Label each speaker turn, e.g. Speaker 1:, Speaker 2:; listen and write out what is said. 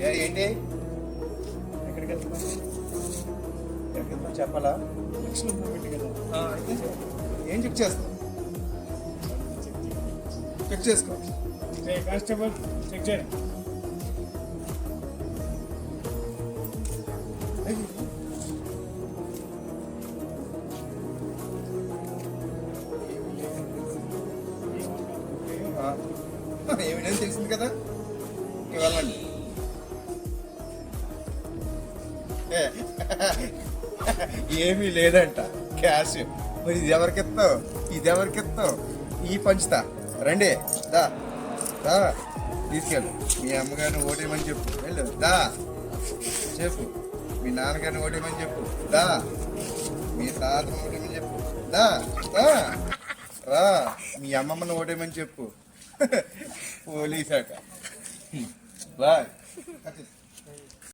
Speaker 1: ఏ, ఏంటి?
Speaker 2: ఎక్కడికి వెళ్తున్నాం
Speaker 1: ఎక్కడికి వెళ్తున్నావు చెప్పాలా?
Speaker 2: ఎలక్షన్ మూమెంట్ కదా
Speaker 1: ఏం చెక్ చేస్తావు? చెక్ చేసుకో.
Speaker 2: కానిస్టేబుల్ చెక్ చేయండి
Speaker 1: ఏమైనా తెలిసింది కదా. ఇంక వెళ్ళండి. ఏమీ లేదంట. క్యాష్ మరి ఇది ఎవరికి ఇస్తావు? ఇది ఎవరికి ఇస్తావు? ఈ పంచుతా. రండి. దా. దా. తీసుకెళ్ళు. మీ అమ్మగారిని ఓటేయమని చెప్పు. వెళ్ళు. దా. చెప్పు. మీ నాన్నగారిని ఓటేయమని చెప్పు. దా. మీ తాతను ఓటేయమని చెప్పు. దా. దా. రా. మీ అమ్మమ్మని ఓటేయమని చెప్పు. Police are coming. Bye.